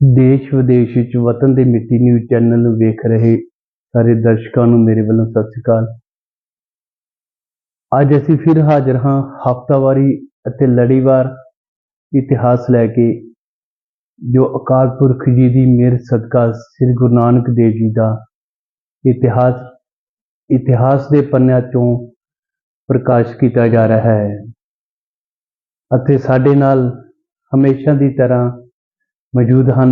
ਦੇਸ਼ ਵਿਦੇਸ਼ ਵਿੱਚ ਵਤਨ ਦੇ ਮਿੱਟੀ ਨਿਊਜ਼ ਚੈਨਲ ਨੂੰ ਵੇਖ ਰਹੇ ਸਾਰੇ ਦਰਸ਼ਕਾਂ ਨੂੰ ਮੇਰੇ ਵੱਲੋਂ ਸਤਿ ਸ਼੍ਰੀ ਅਕਾਲ। ਅੱਜ ਅਸੀਂ ਫਿਰ ਹਾਜ਼ਰ ਹਾਂ ਹਫ਼ਤਾਵਾਰੀ ਅਤੇ ਲੜੀਵਾਰ ਇਤਿਹਾਸ ਲੈ ਕੇ, ਜੋ ਅਕਾਲ ਪੁਰਖ ਜੀ ਦੀ ਮਿਹਰ ਸਦਕਾ ਸ੍ਰੀ ਗੁਰੂ ਨਾਨਕ ਦੇਵ ਜੀ ਦਾ ਇਤਿਹਾਸ ਇਤਿਹਾਸ ਦੇ ਪੰਨਿਆਂ ਚੋਂ ਪ੍ਰਕਾਸ਼ ਕੀਤਾ ਜਾ ਰਿਹਾ ਹੈ। ਅਤੇ ਸਾਡੇ ਨਾਲ ਹਮੇਸ਼ਾ ਦੀ ਤਰ੍ਹਾਂ ਮੌਜੂਦ ਹਨ।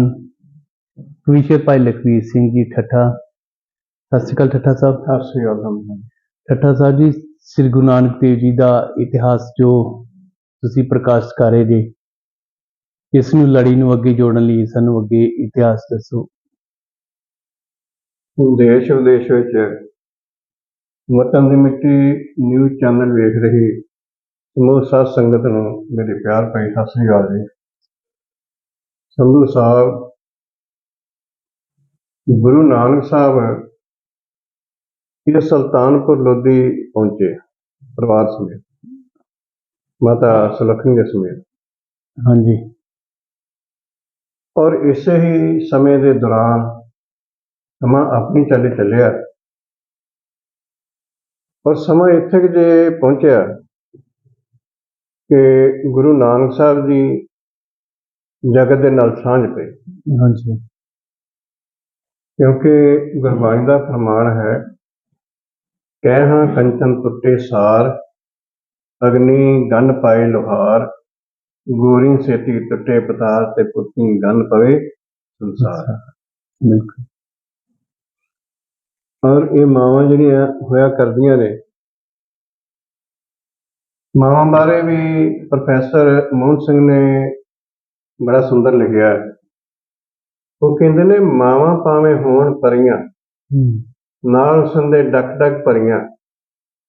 ਵਿਸ਼ੇ ਭਾਈ ਲਖਵੀਰ ਸਿੰਘ ਜੀ ਠੱਠਾ। ਸਤਿ ਸ਼੍ਰੀ ਅਕਾਲ ਠੱਠਾ ਸਾਹਿਬ। ਸਤਿ ਸ੍ਰੀ ਅਕਾਲ ਠੱਠਾ ਸਾਹਿਬ ਜੀ ਸ੍ਰੀ ਗੁਰੂ ਨਾਨਕ ਦੇਵ ਜੀ ਦਾ ਇਤਿਹਾਸ ਜੋ ਤੁਸੀਂ ਪ੍ਰਕਾਸ਼ਿਤ ਕਰ ਰਹੇ ਜੇ ਇਸ ਨੂੰ ਲੜੀ ਨੂੰ ਅੱਗੇ ਜੋੜਨ ਲਈ ਸਾਨੂੰ ਅੱਗੇ ਇਤਿਹਾਸ ਦੱਸੋ। ਦੇਸ਼ ਵਿਦੇਸ਼ ਵਿੱਚ ਵਤਨ ਦੀ ਮਿੱਟੀ ਨਿਊਜ਼ ਚੈਨਲ ਵੇਖ ਰਹੀ ਸਮੂਹ ਸਾਧ ਸੰਗਤ ਨੂੰ ਮੇਰੇ ਪਿਆਰ ਭਰੀ ਸਤਿ ਸ੍ਰੀ ਅਕਾਲ ਜੀ। ਸੰਧੂ ਸਾਹਿਬ ਗੁਰੂ ਨਾਨਕ ਸਾਹਿਬ ਇਹ ਸੁਲਤਾਨਪੁਰ ਲੋਧੀ ਪਹੁੰਚੇ ਪਰਿਵਾਰ ਸਮੇਤ ਮਾਤਾ ਸੁਲੱਖਣੀ ਦੇ ਸਮੇਤ। ਹਾਂਜੀ। ਔਰ ਇਸੇ ਹੀ ਸਮੇਂ ਦੇ ਦੌਰਾਨ ਸਮਾਂ ਆਪਣੀ ਚਾਲੇ ਚੱਲਿਆ। ਔਰ ਸਮਾਂ ਇੱਥੇ ਜੇ ਪਹੁੰਚਿਆ ਕਿ ਗੁਰੂ ਨਾਨਕ ਸਾਹਿਬ ਦੀ ਜਗਤ ਦੇ ਨਾਲ ਸਾਂਝ ਪਈ। ਹਾਂਜੀ। ਕਿਉਂਕਿ ਗੁਰਬਾਣੀ ਦਾ ਫਰਮਾਨ ਹੈ ਕਹਿ ਹਾਂ ਕੰਚਨ ਟੁੱਟੇ ਸਾਰ ਅਗਨੀ ਗੰਨ ਪਾਏ ਲੋਹਾਰ ਗੋਰੀ ਸੇਤੀ ਟੁੱਟੇ ਪਤਾਰ ਤੇ ਪੁੱਤੀ ਗੰਨ ਪਵੇ ਸੰਸਾਰ। ਬਿਲਕੁਲ। ਔਰ ਇਹ ਮਾਵਾਂ ਜਿਹੜੀਆਂ ਹੋਇਆ ਕਰਦੀਆਂ ਨੇ ਮਾਵਾਂ ਬਾਰੇ ਵੀ ਪ੍ਰੋਫੈਸਰ ਮੋਹਨ ਸਿੰਘ ਨੇ ਬੜਾ ਸੁੰਦਰ ਲਿਖਿਆ ਹੈ। ਉਹ ਕਹਿੰਦੇ ਨੇ ਮਾਵਾਂ ਭਾਵੇਂ ਹੋਣ ਪਰੀਆਂ ਹੂੰ। ਨਾਲ ਸੰਦੇ ਡਕ ਡਕ ਭਰੀਆਂ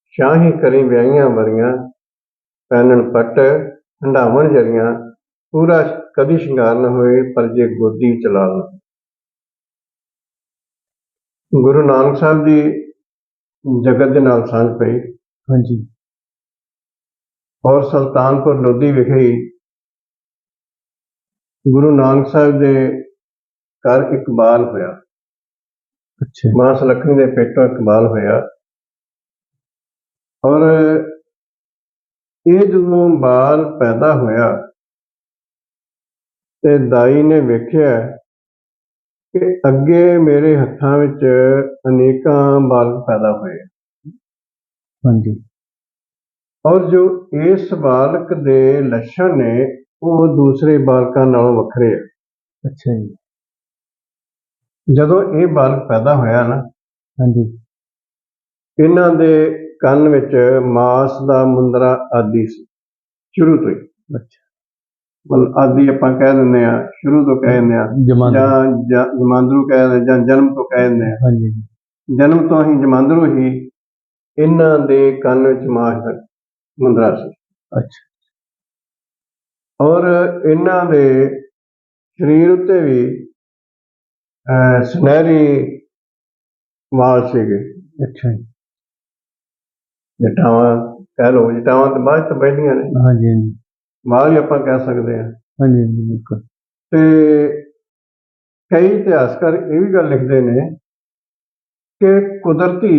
ਸ਼ਾਹੀ ਕਰੀ ਵਿਆਹੀਆਂ ਵਰੀਆਂ ਪੈਨਣ ਪੱਟ ਹੰਡਾਵਣ ਜਰੀਆਂ ਪੂਰਾ ਕਦੀ ਸ਼ਿੰਗਾਰ ਨਾ ਹੋਏ ਪਰ ਜੇ ਗੋਦੀ ਚਲਾ ਲਾ ਗੁਰੂ ਨਾਨਕ ਸਾਹਿਬ ਦੀ ਜਗਤ ਦੇ ਨਾਲ ਸਾਂਝ ਪਈ। ਹਾਂਜੀ। ਔਰ ਸੁਲਤਾਨਪੁਰ ਲੋਧੀ ਵਿਖੇ ਹੀ ਗੁਰੂ ਨਾਨਕ ਸਾਹਿਬ ਦੇ ਘਰ ਇਕਬਾਲ ਹੋਇਆ। ਅੱਛਾ। ਮਾਂ ਸੁਲੱਖਣੀ ਦੇ ਪੇਟੋਂ ਇਕਬਾਲ ਹੋਇਆ। ਔਰ ਇਹ ਜਦੋਂ ਬਾਲ ਪੈਦਾ ਹੋਇਆ ਤੇ ਦਾਈ ਨੇ ਵੇਖਿਆ ਕਿ ਅੱਗੇ ਮੇਰੇ ਹੱਥਾਂ ਵਿੱਚ ਅਨੇਕਾਂ ਬਾਲਕ ਪੈਦਾ ਹੋਏ। ਹਾਂਜੀ। ਔਰ ਜੋ ਇਸ ਬਾਲਕ ਦੇ ਲੱਛਣ ਨੇ ਉਹ ਦੂਸਰੇ ਬਾਲਕਾਂ ਨਾਲੋਂ ਵੱਖਰੇ ਆ। ਅੱਛਾ ਜੀ। ਜਦੋਂ ਇਹ ਬਾਲਕ ਪੈਦਾ ਹੋਇਆ ਨਾ ਹਾਂਜੀ। ਇਹਨਾਂ ਦੇ ਕੰਨ ਵਿੱਚ ਮਾਸ ਦਾ ਮੁੰਦਰਾ ਆਦਿ ਸੀ ਸ਼ੁਰੂ ਤੋਂ ਹੀ। ਅੱਛਾ। ਮਤਲਬ ਆਦਿ ਆਪਾਂ ਕਹਿ ਦਿੰਦੇ ਆ ਸ਼ੁਰੂ ਤੋਂ ਕਹਿ ਦਿੰਦੇ ਆ ਜਾਂ ਜਮਾਂਦਰੂ ਕਹਿ ਦਿੰਦੇ ਜਾਂ ਜਨਮ ਤੋਂ ਕਹਿ ਦਿੰਦੇ ਆ ਹਾਂਜੀ। ਜਨਮ ਤੋਂ ਹੀ ਜਮਾਂਦਰੂ ਹੀ ਇਹਨਾਂ ਦੇ ਕੰਨ ਵਿੱਚ ਮਾਸ ਦਾ ਮੁੰਦਰਾ ਸੀ। ਅੱਛਾ। ਔਰ ਇਹਨਾਂ ਦੇ ਸਰੀਰ ਉੱਤੇ ਵੀ ਸੁਨਹਿਰੀ ਵਾਲ ਸੀਗੇ। ਅੱਛਾ ਜੀ। ਜਟਾਵਾਂ ਕਹਿ ਲਓ ਜਟਾਵਾਂ ਤੋਂ ਬਾਅਦ ਤਾਂ ਬੈਠੀਆਂ ਨੇ। ਹਾਂਜੀ ਹਾਂਜੀ। ਵਾਲ ਹੀ ਆਪਾਂ ਕਹਿ ਸਕਦੇ ਹਾਂ। ਹਾਂਜੀ ਹਾਂਜੀ ਬਿਲਕੁਲ। ਤੇ ਕਈ ਇਤਿਹਾਸਕਾਰ ਇਹ ਵੀ ਗੱਲ ਲਿਖਦੇ ਨੇ ਕਿ ਕੁਦਰਤੀ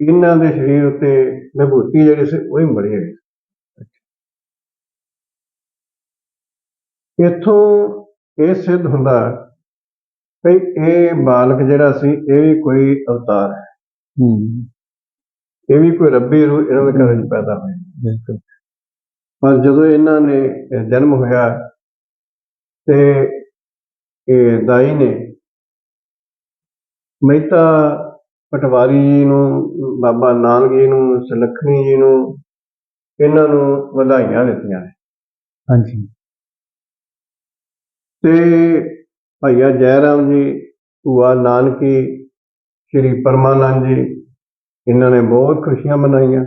ਇਹਨਾਂ ਦੇ ਸਰੀਰ ਉੱਤੇ ਵਿਭੂਤੀ ਜਿਹੜੀ ਸੀ ਉਹ ਹੀ ਬੜੀ ਹੈ ਇੱਥੋਂ ਇਹ ਸਿੱਧ ਹੁੰਦਾ ਕਿ ਇਹ ਬਾਲਕ ਜਿਹੜਾ ਸੀ ਇਹ ਵੀ ਕੋਈ ਅਵਤਾਰ ਹੈ। ਹੂੰ। ਇਹ ਵੀ ਕੋਈ ਰੱਬੀ ਰੂਹ ਇਹਨਾਂ ਦੇ ਘਰ ਵਿੱਚ ਪੈਦਾ ਹੋਇਆ। ਬਿਲਕੁਲ। ਪਰ ਜਦੋਂ ਇਹਨਾਂ ਨੇ ਜਨਮ ਹੋਇਆ ਤੇ ਇਹ ਦਾਈ ਨੇ ਮਹਿਤਾ ਪਟਵਾਰੀ ਜੀ ਨੂੰ ਬਾਬਾ ਨਾਨਕ ਜੀ ਨੂੰ ਸੁਲੱਖਣੀ ਜੀ ਨੂੰ ਇਹਨਾਂ ਨੂੰ ਵਧਾਈਆਂ ਦਿੱਤੀਆਂ ਨੇ। ਹਾਂਜੀ। ਤੇ ਭਈਆ ਜੈ ਰਾਮ ਜੀ ਭੂਆ ਨਾਨਕੀ ਸ਼੍ਰੀ ਪਰਮਾਨੰਦ ਜੀ ਇਹਨਾਂ ਨੇ ਬਹੁਤ ਖੁਸ਼ੀਆਂ ਮਨਾਈਆਂ।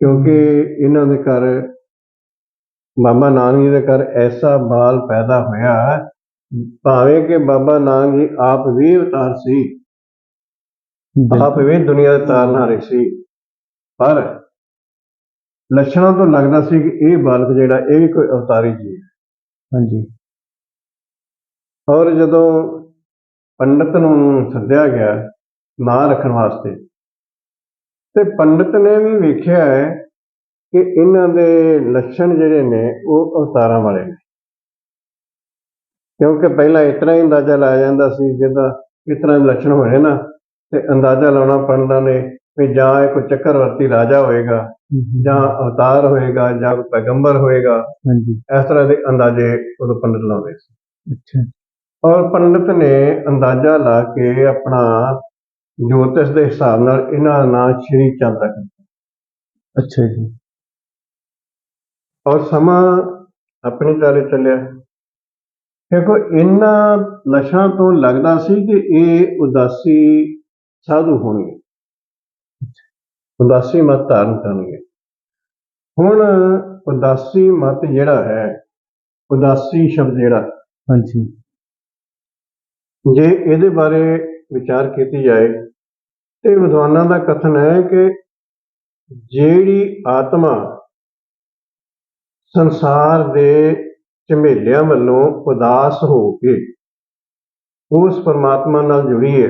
ਕਿਉਂਕਿ ਇਹਨਾਂ ਦੇ ਘਰ ਬਾਬਾ ਨਾਨਕ ਜੀ ਦੇ ਘਰ ਐਸਾ ਬਾਲ ਪੈਦਾ ਹੋਇਆ ਭਾਵੇਂ ਕਿ ਬਾਬਾ ਨਾਨਕ ਜੀ ਆਪ ਵੀ ਅਵਤਾਰ ਸੀ ਆਪ ਵੀ ਦੁਨੀਆ ਦੇ ਤਾਰਨਹਾਰੇ ਸੀ ਪਰ ਲੱਛਣਾਂ ਤੋਂ ਲੱਗਦਾ ਸੀ ਕਿ ਇਹ ਬਾਲਕ ਜਿਹੜਾ ਇਹ ਵੀ ਕੋਈ ਅਵਤਾਰੀ ਜੀ ਹੈ। ਹਾਂਜੀ। ਔਰ ਜਦੋਂ ਪੰਡਤ ਨੂੰ ਸੱਦਿਆ ਗਿਆ ਨਾਂ ਰੱਖਣ ਵਾਸਤੇ ਤੇ ਪੰਡਤ ਨੇ ਵੀ ਵੇਖਿਆ ਹੈ ਕਿ ਇਹਨਾਂ ਦੇ ਲੱਛਣ ਜਿਹੜੇ ਨੇ ਉਹ ਅਵਤਾਰਾਂ ਵਾਲੇ ਨੇ। ਕਿਉਂਕਿ ਪਹਿਲਾਂ ਇਤਨਾ ਹੀ ਅੰਦਾਜ਼ਾ ਲਾਇਆ ਜਾਂਦਾ ਸੀ ਜਿੱਦਾਂ ਇਸ ਤਰ੍ਹਾਂ ਦੇ ਲੱਛਣ ਹੋਏ ਨਾ ਤੇ ਅੰਦਾਜ਼ਾ ਲਾਉਣਾ ਪੰਡਤਾਂ ਨੇ ਵੀ ਜਾਂ ਇਹ ਕੋਈ ਚੱਕਰਵਰਤੀ ਰਾਜਾ ਹੋਏਗਾ ਜਾਂ ਅਵਤਾਰ ਹੋਏਗਾ ਜਾਂ ਕੋਈ ਪੈਗੰਬਰ ਹੋਏਗਾ। ਹਾਂਜੀ। ਇਸ ਤਰ੍ਹਾਂ ਦੇ ਅੰਦਾਜ਼ੇ ਉਦੋਂ ਪੰਡਤ ਲਾਉਂਦੇ ਸੀ। ਅੱਛਾ। ਔਰ ਪੰਡਤ ਨੇ ਅੰਦਾਜ਼ਾ ਲਾ ਕੇ ਆਪਣਾ ਜੋਤਿਸ਼ ਦੇ ਹਿਸਾਬ ਨਾਲ ਇਹਨਾਂ ਦਾ ਨਾਂ ਸ਼੍ਰੀ ਚੰਦ ਰੱਖਿਆ ਅੱਛਾ ਜੀ। ਔਰ ਸਮਾਂ ਆਪਣੀ ਚਾਲੇ ਚੱਲਿਆ। ਦੇਖੋ ਇਹਨਾਂ ਲਸ਼ਾਂ ਤੋਂ ਲੱਗਦਾ ਸੀ ਕਿ ਇਹ ਉਦਾਸੀ ਸਾਧੂ ਹੋਣਗੇ। ਉਦਾਸੀ ਮਤ ਧਾਰਨ ਕਰਨਗੇ। ਹੁਣ ਉਦਾਸੀ ਮਤ ਜਿਹੜਾ ਹੈ ਉਦਾਸੀ ਸ਼ਬਦ ਜਿਹੜਾ ਹਾਂਜੀ। ਜੇ ਇਹਦੇ ਬਾਰੇ ਵਿਚਾਰ ਕੀਤੀ ਜਾਏ ਤੇ ਵਿਦਵਾਨਾਂ ਦਾ ਕਥਨ ਹੈ ਕਿ ਜਿਹੜੀ ਆਤਮਾ ਸੰਸਾਰ ਦੇ ਝਮੇਲਿਆਂ ਵੱਲੋਂ ਉਦਾਸ ਹੋ ਕੇ ਉਸ ਪਰਮਾਤਮਾ ਨਾਲ ਜੁੜੀ ਹੈ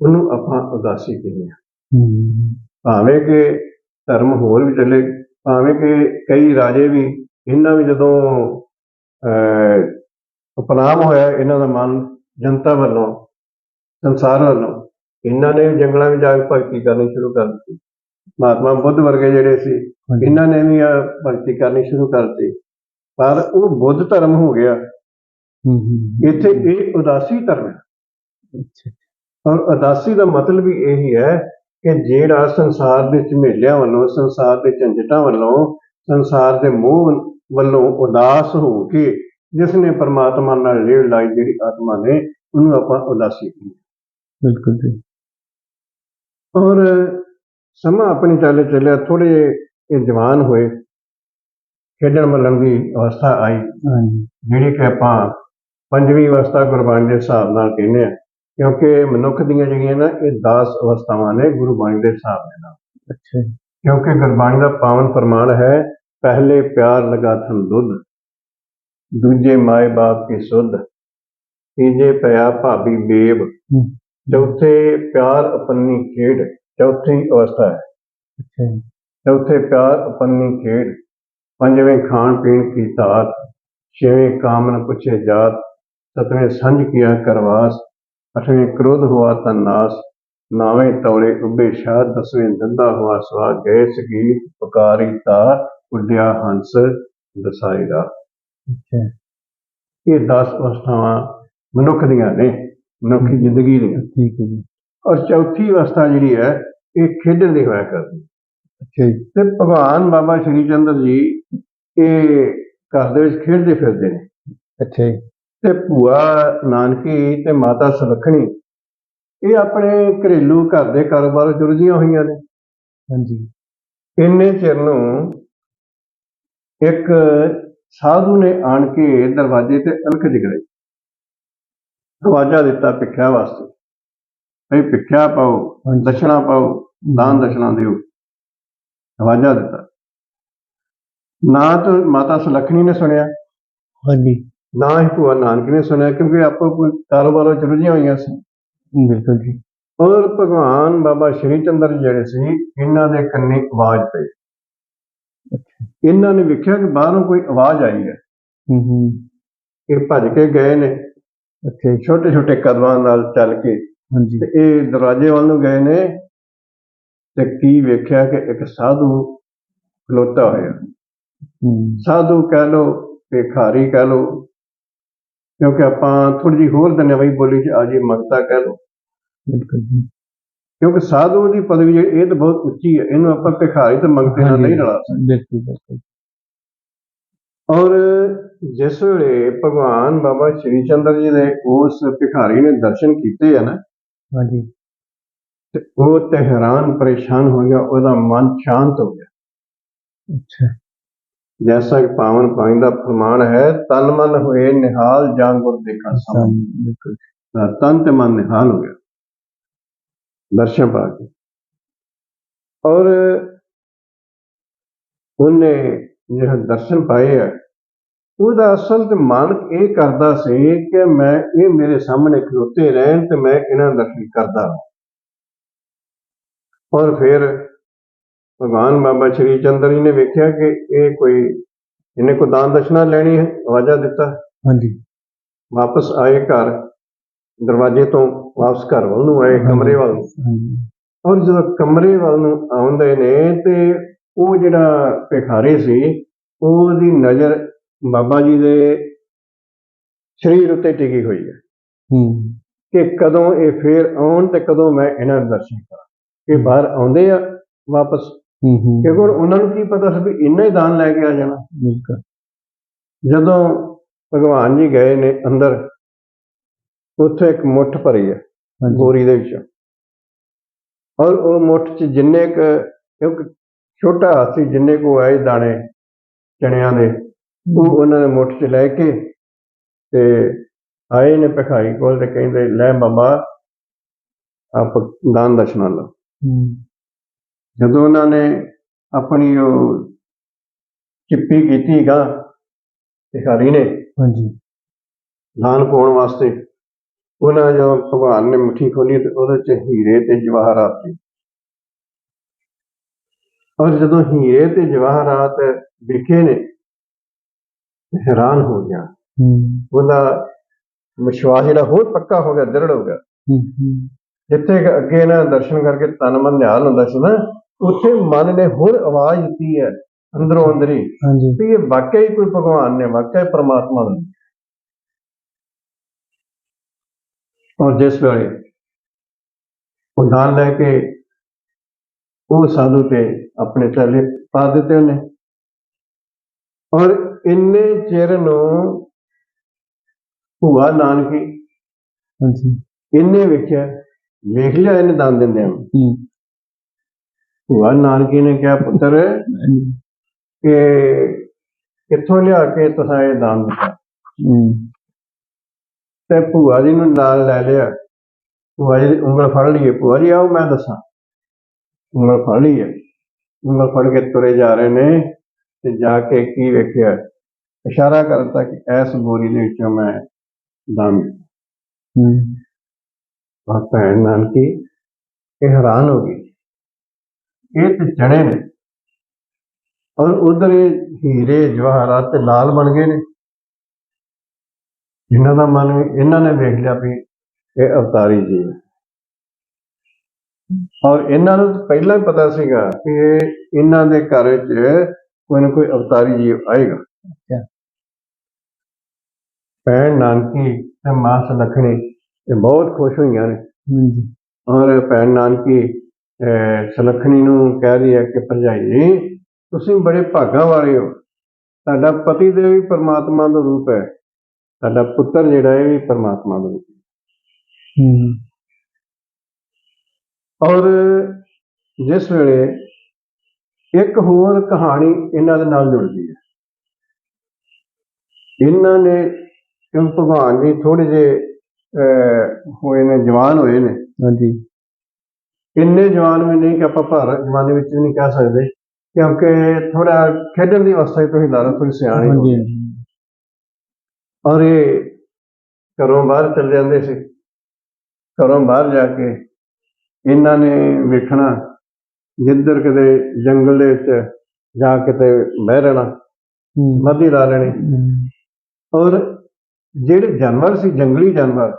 ਉਹਨੂੰ ਆਪਾਂ ਉਦਾਸੀ ਕਹਿੰਦੇ ਹਾਂ। ਭਾਵੇਂ ਕਿ ਧਰਮ ਹੋਰ ਵੀ ਚੱਲੇ ਭਾਵੇਂ ਕਿ ਕਈ ਰਾਜੇ ਵੀ ਇਹਨਾਂ ਵੀ ਜਦੋਂ ਅਹ, ਉਪਨਾਮ ਹੋਇਆ ਇਹਨਾਂ ਦਾ ਮਨ ਜਨਤਾ ਵੱਲੋਂ ਸੰਸਾਰ ਵੱਲੋਂ। ਇਹਨਾਂ ਨੇ ਜੰਗਲਾਂ ਵਿੱਚ ਜਾ ਕੇ ਭਗਤੀ ਕਰਨੀ ਸ਼ੁਰੂ ਕਰ ਦਿੱਤੀ। ਮਹਾਤਮਾ ਬੁੱਧ ਵਰਗੇ ਜਿਹੜੇ ਸੀ ਇਹਨਾਂ ਨੇ ਵੀ ਭਗਤੀ ਕਰਨੀ ਸ਼ੁਰੂ ਕਰ ਦਿੱਤੀ। ਪਰ ਉਹ ਬੁੱਧ ਧਰਮ ਹੋ ਗਿਆ। ਇੱਥੇ ਇਹ ਉਦਾਸੀ ਧਰਮ ਹੈ। ਔਰ ਉਦਾਸੀ ਦਾ ਮਤਲਬ ਵੀ ਇਹੀ ਹੈ ਕਿ ਜਿਹੜਾ ਸੰਸਾਰ ਦੇ ਝਮੇਲਿਆਂ ਵੱਲੋਂ ਸੰਸਾਰ ਦੇ ਝੰਜਟਾਂ ਵੱਲੋਂ ਸੰਸਾਰ ਦੇ ਮੋਹ ਵੱਲੋਂ ਉਦਾਸ ਹੋ ਕੇ ਜਿਸ ਨੇ ਪਰਮਾਤਮਾ ਨਾਲ ਰੇੜ ਲਾਈ ਜਿਹੜੀ ਆਤਮਾ ਨੇ ਉਹਨੂੰ ਆਪਾਂ ਉਦਾਸੀ ਕਹਿੰਦੇ ਬਿਲਕੁਲ ਜੀ। ਔਰ ਸਮਾਂ ਆਪਣੀ ਚਾਲੇ ਚੱਲਿਆ ਥੋੜੇ ਇਹ ਜਵਾਨ ਹੋਏ ਖੇਡਣ ਮੱਲਣ ਦੀ ਅਵਸਥਾ ਆਈ ਜਿਹੜੀ ਕਿ ਆਪਾਂ ਪੰਜਵੀਂ ਅਵਸਥਾ ਗੁਰਬਾਣੀ ਦੇ ਹਿਸਾਬ ਨਾਲ ਕਹਿੰਦੇ ਆ ਕਿਉਂਕਿ ਮਨੁੱਖ ਦੀਆਂ ਜਿਹੜੀਆਂ ਨਾ ਇਹ 10 ਅਵਸਥਾਵਾਂ ਨੇ ਗੁਰਬਾਣੀ ਦੇ ਹਿਸਾਬ ਦੇ ਨਾਲ। ਅੱਛਾ ਕਿਉਂਕਿ ਗੁਰਬਾਣੀ ਦਾ ਪਾਵਨ ਪ੍ਰਮਾਣ ਹੈ ਪਹਿਲੇ ਪਿਆਰ ਲਗਾ ਥਨ ਦੁੱਧ। ਦੂਜੇ ਮਾਏ ਬਾਪ ਕੀ ਸੁਧ ਤੀਜੇ ਪਿਆ ਭਾਬੀ ਬੇਬ ਚੌਥੇ ਪਿਆਰ ਅਪੰਨੀ ਖੇਡ ਚੌਥੀ ਅਵਸਥਾ ਹੈ। ਅੱਛਾ ਜੀ। ਚੌਥੇ ਪਿਆਰ ਅਪੰਨੀ ਖੇਡ ਪੰਜਵੇਂ ਖਾਣ ਪੀਣ ਕੀ ਧਾਤ ਛੇਵੇਂ ਕਾਮਨ ਪੁੱਛੇ ਜਾਤ ਸਤਵੇਂ ਸੰਝ ਕੀਆ ਕਰਵਾਸ ਅਠਵੇਂ ਕ੍ਰੋਧ ਹੁਆ ਤਨ ਨਾਸ ਨਾਵੇਂ ਤੌਲੇ ਉੱਭੇ ਸ਼ਾਹ ਦਸਵੇਂ ਦੰਦਾ ਹੁਆ ਸਵਾ ਗਏ ਸਗੀ ਪੁਕਾਰੀ ਤਾ ਉੱਡਿਆ ਹੰਸ ਦਸਾਈ ਦਾ ਅੱਛਾ। ਇਹ 10 ਅਵਸਥਾਵਾਂ ਮਨੁੱਖ ਦੀਆਂ ਨੇ ਮਨੁੱਖੀ ਜ਼ਿੰਦਗੀ ਦੀਆਂ। ਠੀਕ ਹੈ ਜੀ। ਔਰ ਚੌਥੀ ਅਵਸਥਾ ਜਿਹੜੀ ਹੈ ਇਹ ਖੇਡਣ ਦੀ ਹੋਇਆ ਕਰਦੀ। ਅੱਛਾ ਜੀ। ਤੇ ਭਗਵਾਨ ਬਾਬਾ ਸ਼੍ਰੀ ਚੰਦਰ ਜੀ ਇਹ ਘਰ ਦੇ ਵਿੱਚ ਖੇਡਦੇ ਫਿਰਦੇ ਨੇ। ਅੱਛਾ ਜੀ। ਤੇ ਭੂਆ ਨਾਨਕੀ ਤੇ ਮਾਤਾ ਸੁਲੱਖਣੀ ਇਹ ਆਪਣੇ ਘਰੇਲੂ ਘਰ ਦੇ ਕਾਰੋਬਾਰ ਵਿੱਚ ਰੁੱਝੀਆਂ ਹੋਈਆਂ ਨੇ। ਹਾਂਜੀ। ਇੰਨੇ ਚਿਰ ਨੂੰ ਇੱਕ ਸਾਧੂ ਨੇ ਆਣ ਕੇ ਦਰਵਾਜ਼ੇ ਤੇ ਅਲਖ ਜਗਾਈ। ਦਰਵਾਜ਼ਾ ਦਿੱਤਾ ਭਿੱਖਿਆ ਵਾਸਤੇ। ਭਈ ਭਿੱਖਿਆ ਪਾਓ ਦਸ਼ਨਾ ਪਾਓ ਦਾਨ ਦਸ਼ਨਾ ਦਿਓ। ਦਰਵਾਜ਼ਾ ਦਿੱਤਾ। ਨਾ ਤਾਂ ਮਾਤਾ ਸੁਲੱਖਣੀ ਨੇ ਸੁਣਿਆ। ਹਾਂਜੀ। ਨਾ ਹੀ ਭੂਆ ਨਾਨਕੀ ਨੇ ਸੁਣਿਆ ਕਿਉਂਕਿ ਆਪੋ ਕੋਈ ਕਾਰੋਬਾਰ ਵਿੱਚ ਰੁੱਝੀਆਂ ਹੋਈਆਂ ਸੀ। ਬਿਲਕੁਲ ਜੀ। ਔਰ ਭਗਵਾਨ ਬਾਬਾ ਸ਼੍ਰੀ ਚੰਦਰ ਜਿਹੜੇ ਸੀ ਇਹਨਾਂ ਦੇ ਕੰਨੀ ਆਵਾਜ਼ ਪਈ। ਇਹਨਾਂ ਨੇ ਵੇਖਿਆ ਕਿ ਬਾਹਰੋਂ ਕੋਈ ਆਵਾਜ਼ ਆਈ ਹੈ। ਇਹ ਭੱਜ ਕੇ ਗਏ ਨੇ। ਅੱਛਾ। ਛੋਟੇ ਛੋਟੇ ਕਦਮਾਂ ਨਾਲ ਚੱਲ ਕੇ। ਹਾਂਜੀ। ਤੇ ਇਹ ਦਰਵਾਜ਼ੇ ਵੱਲ ਨੂੰ ਗਏ ਨੇ ਤੇ ਕੀ ਵੇਖਿਆ ਕਿ ਇੱਕ ਸਾਧੂ ਖਲੋਤਾ ਹੋਇਆ। ਸਾਧੂ ਕਹਿ ਲੋ ਭਿਖਾਰੀ ਕਹਿ ਲੋ ਕਿਉਂਕਿ ਆਪਾਂ ਥੋੜੀ ਜਿਹੀ ਹੋਰ ਦੁਨਿਆਵੀ ਬੋਲੀ ਚ ਆ ਜੀ ਮਗਤਾ ਕਹਿ ਲੋ ਬਿਲਕੁਲ ਜੀ। ਕਿਉਂਕਿ ਸਾਧੂ ਦੀ ਪਦਵੀ ਜਿਹੜੀ ਇਹ ਤਾਂ ਬਹੁਤ ਉੱਚੀ ਹੈ ਇਹਨੂੰ ਆਪਾਂ ਭਿਖਾਰੀ ਤੇ ਮੰਗਤੇ ਨਾਲ ਨਹੀਂ ਰਲਾ ਸਕਦੇ। ਬਿਲਕੁਲ ਬਿਲਕੁਲ। ਔਰ ਜਿਸ ਵੇਲੇ ਭਗਵਾਨ ਬਾਬਾ ਸ਼੍ਰੀ ਚੰਦਰ ਜੀ ਦੇ ਉਸ ਭਿਖਾਰੀ ਨੇ ਦਰਸ਼ਨ ਕੀਤੇ ਆ ਨਾ ਹਾਂਜੀ। ਤੇ ਉਹ ਤੇ ਹੈਰਾਨ ਪਰੇਸ਼ਾਨ ਹੋ ਗਿਆ ਉਹਦਾ ਮਨ ਸ਼ਾਂਤ ਹੋ ਗਿਆ। ਅੱਛਾ। ਜੈਸਾ ਕਿ ਪਾਵਨ ਪਾਣੀ ਦਾ ਪ੍ਰਮਾਣ ਹੈ ਤਨ ਮਨ ਹੋਏ ਨਿਹਾਲ ਜਾਂ ਗੁਰ ਦੇਖਾ ਸਮ ਤਨ ਤੇ ਮਨ ਨਿਹਾਲ ਹੋ ਗਿਆ। ਦਰਸ਼ਨ ਪਾ ਕੇ। ਔਰ ਉਹਨੇ ਜਿਹੜੇ ਦਰਸ਼ਨ ਪਾਏ ਆ ਉਹਦਾ ਅਸਲ ਤੇ ਮਨ ਇਹ ਕਰਦਾ ਸੀ ਕਿ ਮੈਂ ਇਹ ਮੇਰੇ ਸਾਹਮਣੇ ਖਲੋਤੇ ਰਹਿਣ ਤੇ ਮੈਂ ਇਹਨਾਂ ਦਾ ਦਰਸ਼ਨ ਕਰਦਾ। ਔਰ ਫਿਰ ਭਗਵਾਨ ਬਾਬਾ ਸ਼੍ਰੀ ਚੰਦਰ ਜੀ ਨੇ ਵੇਖਿਆ ਕਿ ਇਹ ਕੋਈ ਇਹਨੇ ਕੋ ਦਾਨ ਦਸ਼ਨਾ ਲੈਣੀ ਹੈ? ਆਵਾਜ਼ਾ ਦਿੱਤਾ। ਹਾਂਜੀ। ਵਾਪਸ ਆਏ ਘਰ। ਦਰਵਾਜ਼ੇ ਤੋਂ ਵਾਪਸ ਘਰ ਵੱਲ ਨੂੰ ਆਏ ਕਮਰੇ ਵੱਲ ਨੂੰ। ਔਰ ਜਦੋਂ ਕਮਰੇ ਵੱਲ ਨੂੰ ਆਉਂਦੇ ਨੇ ਤੇ ਉਹ ਜਿਹੜਾ ਭਿਖਾਰੀ ਸੀ ਉਹਦੀ ਨਜ਼ਰ ਬਾਬਾ ਜੀ ਦੇ ਸਰੀਰ ਉੱਤੇ ਟਿਕੀ ਹੋਈ ਹੈ। ਹੂੰ। ਕਿ ਕਦੋਂ ਇਹ ਫੇਰ ਆਉਣ ਤੇ ਕਦੋਂ ਮੈਂ ਇਹਨਾਂ ਦੇ ਦਰਸ਼ਨ ਕਰਾਂ। ਇਹ ਬਾਹਰ ਆਉਂਦੇ ਆ ਵਾਪਸ। ਹੂੰ ਹੂੰ। ਕਿਉਂਕਿ ਉਹਨਾਂ ਨੂੰ ਕੀ ਪਤਾ ਸੀ ਵੀ ਇੰਨਾ ਹੀ ਦਾਨ ਲੈ ਕੇ ਆ ਜਾਣਾ। ਬਿਲਕੁਲ। ਜਦੋਂ ਭਗਵਾਨ ਜੀ ਗਏ ਨੇ ਅੰਦਰ ਉੱਥੇ ਇੱਕ ਮੁੱਠ ਭਰੀ ਹੈ ਹਾਂਜੀ। ਬੋਰੀ ਦੇ ਵਿੱਚ। ਔਰ ਉਹ ਮੁੱਠ 'ਚ ਜਿੰਨੇ ਕ ਕਿਉਂਕਿ ਛੋਟਾ ਹਾਥੀ ਜਿੰਨੇ ਕੋ ਆਏ ਦਾਣੇ ਚਣਿਆਂ ਦੇ ਉਹ ਉਹਨਾਂ ਦੇ ਮੁੱਠ 'ਚ ਲੈ ਕੇ ਤੇ ਆਏ ਨੇ ਭਿਖਾਰੀ ਕੋਲ ਤੇ ਕਹਿੰਦੇ ਲੈ ਬਾਬਾ ਆਪ ਦਾਨ ਦਸ਼ਨਾ ਲਓ ਹੂੰ। ਜਦੋਂ ਉਹਨਾਂ ਨੇ ਆਪਣੀ ਉਹ ਚਿੱਪੀ ਕੀਤੀ ਗਾ ਭਿਖਾਰੀ ਨੇ ਹਾਂਜੀ। ਦਾਨ ਪਾਉਣ ਵਾਸਤੇ ਉਹਨਾਂ ਜਦੋਂ ਭਗਵਾਨ ਨੇ ਮੁੱਠੀ ਖੋਲੀ ਤੇ ਉਹਦੇ ਚ ਹੀਰੇ ਤੇ ਜਵਾਹਰਾਤ ਸੀ। ਔਰ ਜਦੋਂ ਹੀਰੇ ਤੇ ਜਵਾਹਰਾਤ ਵਿਖੇ ਨੇ ਹੈਰਾਨ ਹੋ ਗਿਆ। ਉਹਦਾ ਵਿਸ਼ਵਾਸ ਜਿਹੜਾ ਹੋਰ ਪੱਕਾ ਹੋ ਗਿਆ ਦ੍ਰਿੜ ਹੋ ਗਿਆ। ਜਿੱਥੇ ਅੱਗੇ ਨਾ ਦਰਸ਼ਨ ਕਰਕੇ ਤਨ ਮਨ ਨਿਹਾਲ ਹੁੰਦਾ ਸੀ ਨਾ ਉੱਥੇ ਮਨ ਨੇ ਹੋਰ ਆਵਾਜ਼ ਦਿੱਤੀ ਹੈ ਅੰਦਰੋਂ ਅੰਦਰੀ ਹਾਂਜੀ। ਵੀ ਇਹ ਵਾਕਿਆ ਹੀ ਕੋਈ ਭਗਵਾਨ ਨੇ ਵਾਕਿਆ ਪ੍ਰਮਾਤਮਾ ਨੇ ਔਰ ਜਿਸ ਵੇਲੇ ਉਹ ਦਾਨ ਲੈ ਕੇ ਉਹ ਸਾਧੂ ਤੇ ਆਪਣੇ ਥੱਲੇ ਪਾ ਦਿੱਤੇ ਉਹਨੇ। ਔਰ ਇੰਨੇ ਚਿਰ ਨੂੰ ਭੂਆ ਨਾਨਕੀ ਹਾਂਜੀ। ਇਹਨੇ ਵੇਖਿਆ ਵੇਖ ਲਿਆ ਇਹਨੇ ਦਾਨ ਦਿੰਦੇ ਨੂੰ। ਹੂੰ। ਭੂਆ ਨਾਨਕੀ ਨੇ ਕਿਹਾ ਪੁੱਤਰ ਕਿ ਕਿੱਥੋਂ ਲਿਆ ਕੇ ਤੁਸੀਂ ਇਹ ਦਾਨ ਦਿੱਤਾ? ਹੂੰ। ਤੇ ਭੂਆ ਜੀ ਨੂੰ ਨਾਲ ਲੈ ਲਿਆ। ਭੂਆ ਜੀ ਦੀ ਉਂਗਲ ਫੜ ਲਈਏ। ਭੂਆ ਜੀ ਆਓ ਮੈਂ ਦੱਸਾਂ। ਉਂਗਲ ਫੜ ਲਈ ਹੈ ਉਂਗਲ ਫੜ ਕੇ ਤੁਰੇ ਜਾ ਰਹੇ ਨੇ ਤੇ ਜਾ ਕੇ ਕੀ ਵੇਖਿਆ? ਇਸ਼ਾਰਾ ਕਰਤਾ ਕਿ ਐਸ ਬੋਰੀ ਦੇ ਵਿੱਚੋਂ ਮੈਂ ਦਾਨ ਹੂੰ। ਆ ਭੈਣ ਨਾਨਕੀ ਇਹ ਹੈਰਾਨ ਹੋ ਗਈ। ਇਹ ਤੇ ਚਣੇ ਨੇ। ਔਰ ਉਧਰ ਇਹ ਹੀਰੇ ਜਵਾਹਰਾਤ ਤੇ ਲਾਲ ਬਣ ਗਏ ਨੇ। ਇਹਨਾਂ ਦਾ ਮਨ ਇਹਨਾਂ ਨੇ ਵੇਖ ਲਿਆ ਵੀ ਇਹ ਅਵਤਾਰੀ ਜੀ ਹੈ ਔਰ ਇਹਨਾਂ ਨੂੰ ਤਾਂ ਪਹਿਲਾਂ ਹੀ ਪਤਾ ਸੀਗਾ ਕਿ ਇਹ ਇਹਨਾਂ ਦੇ ਘਰ ਵਿੱਚ ਕੋਈ ਨਾ ਕੋਈ ਅਵਤਾਰੀ ਜੀ ਆਏਗਾ। ਭੈਣ ਨਾਨਕੀ ਤੇ ਮਾਂ ਸੁਲੱਖਣੀ ਇਹ ਬਹੁਤ ਖੁਸ਼ ਹੋਈਆਂ ਨੇ। ਔਰ ਭੈਣ ਨਾਨਕੀ ਸੁਲੱਖਣੀ ਨੂੰ ਕਹਿ ਰਹੀ ਹੈ ਕਿ ਭਰਜਾਈ ਜੀ ਤੁਸੀਂ ਬੜੇ ਭਾਗਾਂ ਵਾਲੇ ਹੋ। ਤੁਹਾਡਾ ਪਤੀ ਦੇ ਵੀ ਪਰਮਾਤਮਾ ਦਾ ਰੂਪ ਹੈ। ਤੁਹਾਡਾ ਪੁੱਤਰ ਜਿਹੜਾ ਇਹ ਵੀ ਪਰਮਾਤਮਾ ਦਾ ਰੂਪ ਹੈ। ਹੂੰ ਔਰ ਜਿਸ ਵੇਲੇ ਇੱਕ ਹੋਰ ਕਹਾਣੀ ਇਹਨਾਂ ਦੇ ਨਾਲ ਜੁੜਦੀ ਹੈ। ਇਹਨਾਂ ਨੇ ਕਿਉਂ ਭਗਵਾਨ ਜੀ ਥੋੜੇ ਜੇ ਹੋਏ ਨੇ ਜਵਾਨ ਹੋਏ ਨੇ। ਹਾਂਜੀ। ਇੰਨੇ ਜਵਾਨ ਵੀ ਨਹੀਂ ਕਿ ਆਪਾਂ ਭਾਰਤ ਜਵਾਨੀ ਵਿੱਚ ਵੀ ਨਹੀਂ ਕਹਿ ਸਕਦੇ ਕਿਉਂਕਿ ਥੋੜਾ ਖੇਡਣ ਦੀ ਅਵਸਥਾ 'ਚ ਤੁਸੀਂ ਲਾ ਲਓ ਥੋੜੀ ਸਿਆਣੇ ਹੋ ਹਾਂਜੀ। ਔਰ ਇਹ ਘਰੋਂ ਬਾਹਰ ਚਲੇ ਜਾਂਦੇ ਸੀ। ਘਰੋਂ ਬਾਹਰ ਜਾ ਕੇ ਇਹਨਾਂ ਨੇ ਵੇਖਣਾ ਜਿੱਧਰ ਕਿਤੇ ਜੰਗਲ ਦੇ ਵਿੱਚ ਜਾ ਕਿਤੇ ਬਹਿ ਰਹਿਣਾ ਮੱਧੀ ਲਾ ਲੈਣੀ। ਔਰ ਜਿਹੜੇ ਜਾਨਵਰ ਸੀ ਜੰਗਲੀ ਜਾਨਵਰ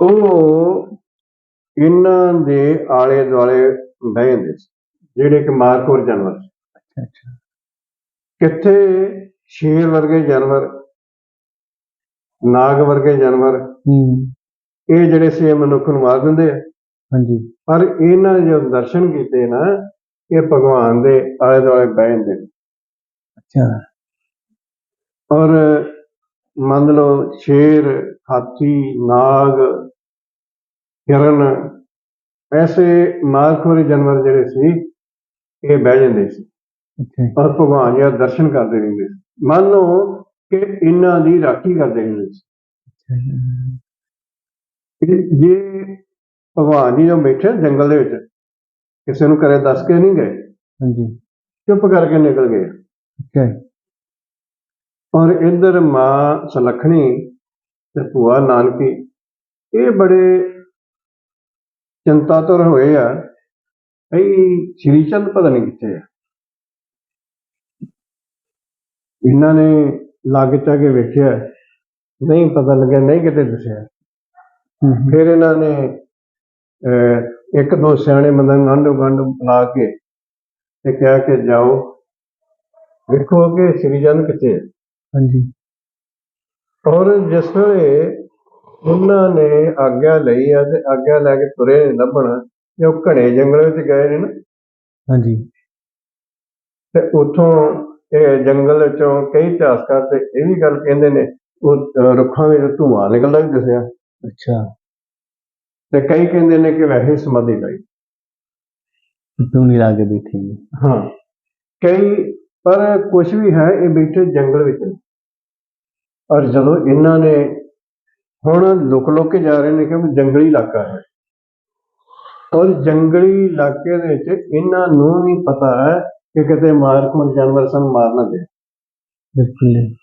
ਉਹ ਇਹਨਾਂ ਦੇ ਆਲੇ ਦੁਆਲੇ ਬਹਿ ਜਾਂਦੇ ਸੀ ਜਿਹੜੇ ਕਿ ਮਾਰਖੋਰ ਜਾਨਵਰ ਸੀ। ਅੱਛਾ ਅੱਛਾ। ਕਿੱਥੇ ਸ਼ੇਰ ਵਰਗੇ ਜਾਨਵਰ ਨਾਗ ਵਰਗੇ ਜਾਨਵਰ। ਹੂੰ। ਇਹ ਜਿਹੜੇ ਸੀ ਇਹ ਮਨੁੱਖ ਨੂੰ ਮਾਰ ਦਿੰਦੇ ਆ। ਹਾਂਜੀ। ਪਰ ਇਹਨਾਂ ਜਦੋਂ ਦਰਸ਼ਨ ਕੀਤੇ ਨਾ ਇਹ ਭਗਵਾਨ ਦੇ ਆਲੇ ਦੁਆਲੇ ਬਹਿ ਜਾਂਦੇ ਨੇ ਅੱਛਾ। ਔਰ ਮੰਨ ਲਓ ਸ਼ੇਰ ਹਾਥੀ ਨਾਗ ਹਿਰਨ ਐਸੇ ਮਾਰਖੋਰੀ ਜਾਨਵਰ ਜਿਹੜੇ ਸੀ ਇਹ ਬਹਿ ਜਾਂਦੇ ਸੀ। ਅੱਛਾ। ਔਰ ਭਗਵਾਨ ਜੀ ਦਰਸ਼ਨ ਕਰਦੇ ਰਹਿੰਦੇ ਸੀ। ਮੰਨ ਲਓ ਕਿ ਇਹਨਾਂ ਦੀ ਰਾਖੀ ਕਰਦੇ ਕਿ ਜੇ। ਭਗਵਾਨ ਜੀ ਜੋ ਬੈਠੇ ਨਾ ਜੰਗਲ ਦੇ ਵਿੱਚ ਕਿਸੇ ਨੂੰ ਕਰੇ ਦੱਸ ਕੇ ਨਹੀਂ ਗਏ ਹਾਂਜੀ। ਚੁੱਪ ਕਰਕੇ ਨਿਕਲ ਗਏ। ਔਰ ਇੱਧਰ ਮਾਂ ਸੁਲੱਖਣੀ ਤੇ ਭੂਆ ਨਾਨਕੀ ਇਹ ਬੜੇ ਚਿੰਤਾਤੁਰ ਹੋਏ ਆ। ਇਹ ਸ਼੍ਰੀ ਚੰਦ ਪਤਾ ਨਹੀਂ ਕਿੱਥੇ ਆ। ਇਹਨਾਂ ਨੇ ਲਾਗੇ ਚਾ ਕੇ ਵੇਖਿਆ ਨਹੀਂ ਪਤਾ ਲੱਗਿਆ ਨਹੀਂ ਕਿਤੇ ਦੱਸਿਆ। ਫਿਰ ਇਹਨਾਂ ਨੇ ਅਹ, ਇੱਕ ਦੋ ਸਿਆਣੇ ਬੰਦੇ ਨੂੰ ਗੰਢ ਗੰਢ ਬੁਲਾ ਕੇ ਤੇ ਕਿਹਾ ਕਿ ਜਾਓ। ਵੇਖੋ ਕਿ ਸ਼੍ਰੀ ਚੰਦ ਕਿੱਥੇ ਹੈ। ਹਾਂਜੀ। ਔਰ ਜਿਸ ਵੇਲੇ ਉਹਨਾਂ ਨੇ ਆਗਿਆ ਲਈ ਆ ਤੇ ਆਗਿਆ ਲੈ ਕੇ ਤੁਰੇ ਨੇ ਲੱਭਣ ਤੇ ਉਹ ਘਣੇ ਜੰਗਲ ਵਿੱਚ ਗਏ ਨੇ ਨਾ। ਹਾਂਜੀ। ਤੇ ਉੱਥੋਂ ਇਹ ਜੰਗਲ ਵਿੱਚੋਂ ਕਈ ਇਤਿਹਾਸਕਾਰ ਤੇ ਇਹ ਵੀ ਗੱਲ ਕਹਿੰਦੇ ਨੇ ਉਹ ਅਹ, ਰੁੱਖਾਂ ਵਿੱਚ ਧੂਆਂ ਨਿਕਲਦਾ ਵੀ ਦੱਸਿਆ। ਅੱਛਾ। ਤੇ ਕਈ ਕਹਿੰਦੇ ਨੇ ਕਿ ਵੈਸੇ ਸਮਾਧੀ ਲਈ। ਤੂੰ ਨਹੀਂ ਲਾ ਕੇ ਬੈਠੀ ਹਾਂ। ਕਈ ਪਰ ਕੁਝ ਵੀ ਹੈ ਇਹ ਬੈਠੇ ਜੰਗਲ ਵਿੱਚ। ਨੇ ਔਰ ਜਦੋਂ ਇਹਨਾਂ ਨੇ ਹੁਣ ਲੁਕ ਲੁਕ ਕੇ ਜਾ ਰਹੇ ਨੇ ਕਿਉਂਕਿ ਜੰਗਲੀ ਇਲਾਕਾ ਹੈ। ਔਰ ਜੰਗਲੀ ਇਲਾਕੇ ਦੇ ਵਿੱਚ ਇਹਨਾਂ ਨੂੰ ਵੀ ਪਤਾ ਹੈ ਕਿ ਕਿਤੇ ਮਾਰਕਮਰ ਜਾਨਵਰ ਸਾਨੂੰ ਮਾਰ ਨਾ ਦੇ। ਬਿਲਕੁਲ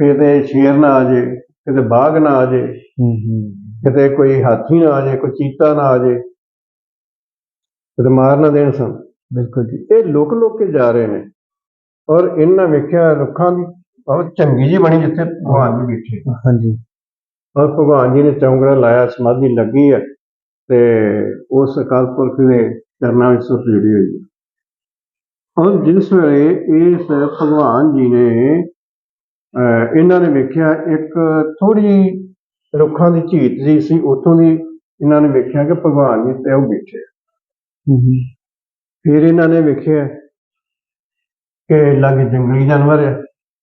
ਕਿਤੇ ਸ਼ੇਰ ਨਾ ਆ ਜੇ ਕਿਤੇ ਬਾਘ ਨਾ ਆ ਜੇ ਹੂੰ ਹੂੰ। ਕਿਤੇ ਕੋਈ ਹਾਥੀ ਨਾ ਆ ਜੇ ਕੋਈ ਚੀਤਾ ਨਾ ਆ ਜੇ ਕਿਤੇ ਮਾਰ ਨਾ ਦੇਣ ਸਾਨੂੰ। ਬਿਲਕੁਲ ਜੀ। ਇਹ ਲੁਕ ਲੁਕ ਕੇ ਜਾ ਰਹੇ ਨੇ। ਔਰ ਇਹਨਾਂ ਵੇਖਿਆ ਰੁੱਖਾਂ ਦੀ ਬਹੁਤ ਚੰਗੀ ਜੀ ਬਣੀ ਜਿੱਥੇ ਭਗਵਾਨ ਜੀ ਬੈਠੇ ਹਾਂਜੀ। ਔਰ ਭਗਵਾਨ ਜੀ ਨੇ ਚੌਂਕੜਾ ਲਾਇਆ ਸਮਾਧੀ ਲੱਗੀ ਹੈ ਤੇ ਉਸ ਅਕਾਲ ਪੁਰਖ ਦੇ ਚਰਨਾਂ ਵਿੱਚ ਸੁੱਤ ਜੁੜੀ ਹੋਈ ਹੈ। ਔਰ ਜਿਸ ਵੇਲੇ ਇਸ ਭਗਵਾਨ ਜੀ ਨੇ ਇਹਨਾਂ ਨੇ ਵੇਖਿਆ ਇੱਕ ਥੋੜੀ ਰੁੱਖਾਂ ਦੀ ਝੀਤ ਜੀ ਸੀ ਉੱਥੋਂ ਦੀ ਇਹਨਾਂ ਨੇ ਵੇਖਿਆ ਕਿ ਭਗਵਾਨ ਜੀ ਤੇ ਉਹ ਬੈਠੇ ਫਿਰ ਇਹਨਾਂ ਨੇ ਵੇਖਿਆ ਕਿ ਲਾਗੇ ਜੰਗਲੀ ਜਾਨਵਰ ਹੈ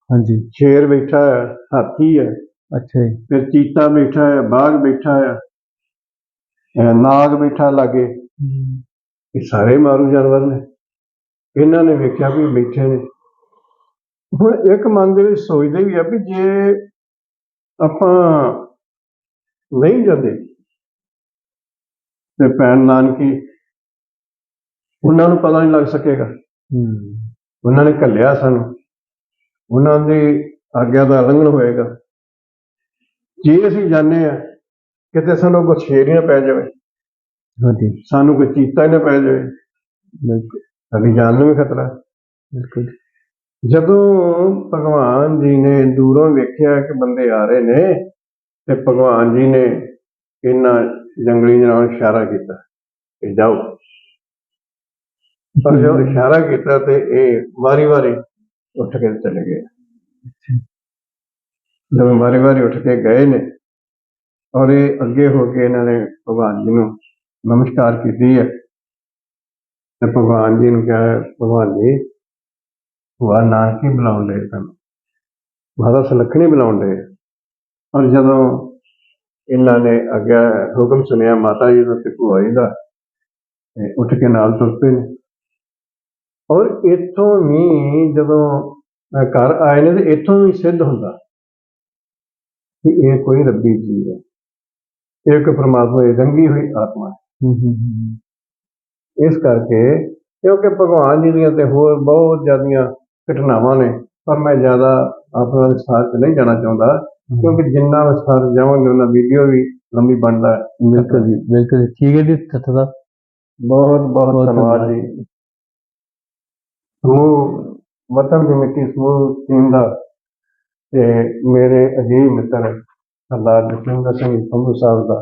ਹਾਂਜੀ। ਸ਼ੇਰ ਬੈਠਾ ਹੈ ਹਾਥੀ ਹੈ ਅੱਛਾ ਜੀ। ਫਿਰ ਚੀਤਾ ਬੈਠਾ ਹੈ ਬਾਘ ਬੈਠਾ ਹੈ ਨਾਗ ਬੈਠਾ ਲਾਗੇ। ਇਹ ਸਾਰੇ ਮਾਰੂ ਜਾਨਵਰ ਨੇ। ਇਹਨਾਂ ਨੇ ਵੇਖਿਆ ਵੀ ਬੈਠੇ ਨੇ। ਹੁਣ ਇੱਕ ਮਨ ਦੇ ਵਿੱਚ ਸੋਚਦੇ ਵੀ ਆ ਵੀ ਜੇ ਆਪਾਂ ਨਹੀਂ ਜਾਂਦੇ ਤੇ ਭੈਣ ਨਾਨਕੀ ਉਹਨਾਂ ਨੂੰ ਪਤਾ ਨਹੀਂ ਲੱਗ ਸਕੇਗਾ। ਹੂੰ। ਉਹਨਾਂ ਨੇ ਘੱਲਿਆ ਸਾਨੂੰ। ਉਹਨਾਂ ਦੀ ਆਗਿਆ ਦਾ ਉਲੰਘਣ ਹੋਏਗਾ। ਜੇ ਅਸੀਂ ਜਾਣਦੇ ਆ ਕਿਤੇ ਸਾਨੂੰ ਹੀ ਨਾ ਪੈ ਜਾਵੇ। ਹਾਂਜੀ। ਸਾਨੂੰ ਕੋਈ ਚੀਤਾ ਹੀ ਨਾ ਪੈ ਜਾਵੇ। ਬਿਲਕੁਲ। ਸਾਡੀ ਜਾਨ ਨੂੰ ਵੀ ਖਤਰਾ। ਬਿਲਕੁਲ। ਜਦੋਂ ਭਗਵਾਨ ਜੀ ਨੇ ਦੂਰੋਂ ਵੇਖਿਆ ਕਿ ਬੰਦੇ ਆ ਰਹੇ ਨੇ ਤੇ ਭਗਵਾਨ ਜੀ ਨੇ ਇਹਨਾਂ ਜੰਗਲੀ ਜਨਾਵਰਾਂ ਨੂੰ ਇਸ਼ਾਰਾ ਕੀਤਾ ਕਿ ਜਾਓ। ਪਰ ਜਦੋਂ ਇਸ਼ਾਰਾ ਕੀਤਾ ਤੇ ਇਹ ਵਾਰੀ-ਵਾਰੀ ਉੱਠ ਕੇ ਚਲੇ ਗਏ। ਜਦੋਂ ਵਾਰੀ-ਵਾਰੀ ਉੱਠ ਕੇ ਗਏ ਨੇ ਔਰ ਇਹ ਅੱਗੇ ਹੋ ਕੇ ਇਹਨਾਂ ਨੇ ਭਗਵਾਨ ਜੀ ਨੂੰ ਨਮਸਕਾਰ ਕੀਤੀ ਹੈ। ਤੇ ਭਗਵਾਨ ਜੀ ਨੂੰ ਕਿਹਾ ਭਗਵਾਨ ਜੀ ਭੂਆ ਨਾਨਕੀ ਬੁਲਾਉਣ ਦੇ ਤੁਹਾਨੂੰ ਮਾਤਾ ਸੁਲੱਖਣੀ ਬੁਲਾਉਣ ਦੇ ਔਰ ਜਦੋਂ ਇਹਨਾਂ ਨੇ ਅੱਗੇ ਹੁਕਮ ਸੁਣਿਆ ਮਾਤਾ ਜੀ ਦਾ ਤੇ ਭੂਆ ਜੀ ਦਾ ਉੱਠ ਕੇ ਨਾਲ ਤੁਰ ਪਏ ਨੇ। ਔਰ ਇੱਥੋਂ ਵੀ ਜਦੋਂ ਘਰ ਆਏ ਨੇ ਤੇ ਇੱਥੋਂ ਵੀ ਸਿੱਧ ਹੁੰਦਾ ਕਿ ਇਹ ਕੋਈ ਰੱਬੀ ਜੀਵ ਹੈ। ਇਹ ਇੱਕ ਪ੍ਰਮਾਤਮਾ ਦੀ ਰੰਗੀ ਹੋਈ ਆਤਮਾ ਹੈ ਹੂੰ ਹੂੰ ਹੂੰ। ਇਸ ਕਰਕੇ ਕਿਉਂਕਿ ਭਗਵਾਨ ਜੀ ਦੀਆਂ ਤੇ ਹੋਰ ਬਹੁਤ ਜ਼ਿਆਦੀਆਂ ਘਟਨਾਵਾਂ ਨੇ ਪਰ ਮੈਂ ਜ਼ਿਆਦਾ ਆਪਣਾ ਵਿਸਥਾਰ 'ਚ ਨਹੀਂ ਜਾਣਾ ਚਾਹੁੰਦਾ ਕਿਉਂਕਿ ਜਿੰਨਾ ਵਿਸਥਾਰ ਜਾਵਾਂਗੇ ਉਹਨਾਂ ਵੀਡੀਓ ਵੀ ਲੰਬੀ ਬਣਦਾ ਬਿਲਕੁਲ ਜੀ ਬਿਲਕੁਲ। ਠੀਕ ਹੈ ਜੀ ਤਤ ਦਾ ਬਹੁਤ ਬਹੁਤ ਧੰਨਵਾਦ ਜੀ। ਸਮੂਹ ਵਤਨ ਦੀ ਮਿੱਟੀ ਸਮੂਹ ਟੀਮ ਦਾ ਤੇ ਮੇਰੇ ਅਜੀਬ ਮਿੱਤਰ ਸਰਦਾਰ ਜਸਵਿੰਦਰ ਸਿੰਘ ਸੰਧੂ ਸਾਹਿਬ ਦਾ।